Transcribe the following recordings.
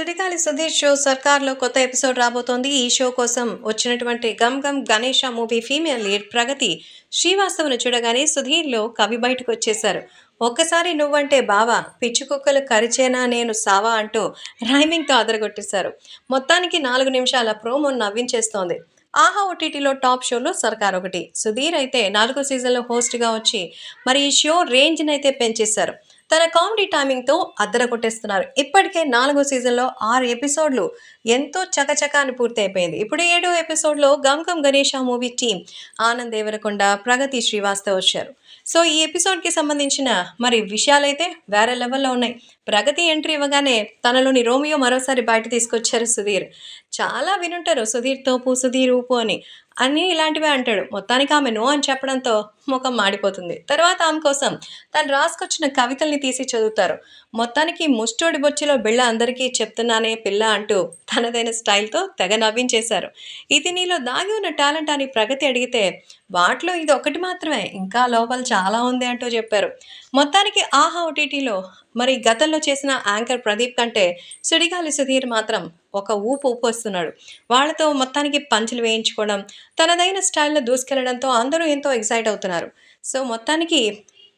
Sudigali Sudheer show సర్కార్లో కొత్త episode రాబోతోంది. ఈ షో కోసం వచ్చినటువంటి Gam Gam Ganesha movie female lead Pragathi శ్రీవాస్తవను చూడగానే సుధీర్లో కవి బయటకు వచ్చేశారు. ఒక్కసారి నువ్వంటే బావా పిచ్చి కుక్కలు కరిచేనా నేను సావా అంటూ రైమింగ్తో అదరగొట్టేశారు. మొత్తానికి నాలుగు నిమిషాల ప్రోమో నవ్వించేస్తోంది. ఆహా ఓటీటీలో టాప్ షోలో సర్కార్ ఒకటి. సుధీర్ అయితే నాలుగో సీజన్లో హోస్ట్గా వచ్చి మరి ఈ షో రేంజ్ని అయితే పెంచేశారు. తన కామెడీ టైమింగ్తో అద్దర కొట్టేస్తున్నారు ఇప్పటికే నాలుగో సీజన్లో ఆరు ఎపిసోడ్లు ఎంతో చకచక అని పూర్తి అయిపోయింది ఇప్పుడు ఏడో ఎపిసోడ్లో గమ్ గమ్ గణేష మూవీ టీం ఆనంద్ దేవరకొండ ప్రగతి శ్రీవాస్తవ్ వచ్చారు. సో ఈ ఎపిసోడ్కి సంబంధించిన మరి విషయాలైతే వేరే లెవెల్లో ఉన్నాయి. ప్రగతి ఎంట్రీ ఇవ్వగానే తనలోని రోమియో మరోసారి బయట తీసుకొచ్చారు సుధీర్. చాలా వినుంటారు సుధీర్ తోపు సుధీర్ ఊపు అని. అన్నీ ఇలాంటివే అంటాడు. మొత్తానికి ఆమె నో అని చెప్పడంతో ముఖం మాడిపోతుంది. తర్వాత ఆమె కోసం తను రాసుకొచ్చిన కవితల్ని తీసి చదువుతారు. మొత్తానికి ముష్టోడి బొచ్చిలో బిళ్ళ అందరికీ చెప్తున్నానే పిల్ల అంటూ తనదైన స్టైల్తో తెగ నవ్వించేశారు. ఇది నీలో దాగి ఉన్న టాలెంట్ అని ప్రగతి అడిగితే వాటిలో ఇది ఒకటి మాత్రమే. ఇంకా లోపల చాలా ఉంది అంటూ చెప్పారు. మొత్తానికి ఆహా ఓటీటీలో మరి గతంలో చేసిన యాంకర్ ప్రదీప్ కంటే సుడిగాలి సుధీర్ మాత్రం ఒక ఊపు ఊపొస్తున్నాడు వాళ్ళతో మొత్తానికి పంచులు వేయించుకోవడం తనదైన స్టైల్లో దూసుకెళ్ళడంతో అందరూ ఎంతో ఎక్సైట్ అవుతున్నారు. సో మొత్తానికి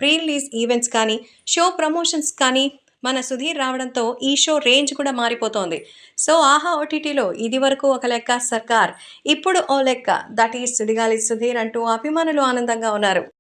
ప్రీ రిలీజ్ ఈవెంట్స్ కానీ షో ప్రమోషన్స్ కానీ మన సుధీర్ రావడంతో ఈ షో రేంజ్ కూడా మారిపోతోంది. సో ఆహా ఓటీటీలో ఇది వరకు ఒక లెక్క సర్కార్ ఇప్పుడు ఓ లెక్క. దట్ ఈస్ సుడిగాలి సుధీర్ అంటూ అభిమానులు ఆనందంగా ఉన్నారు.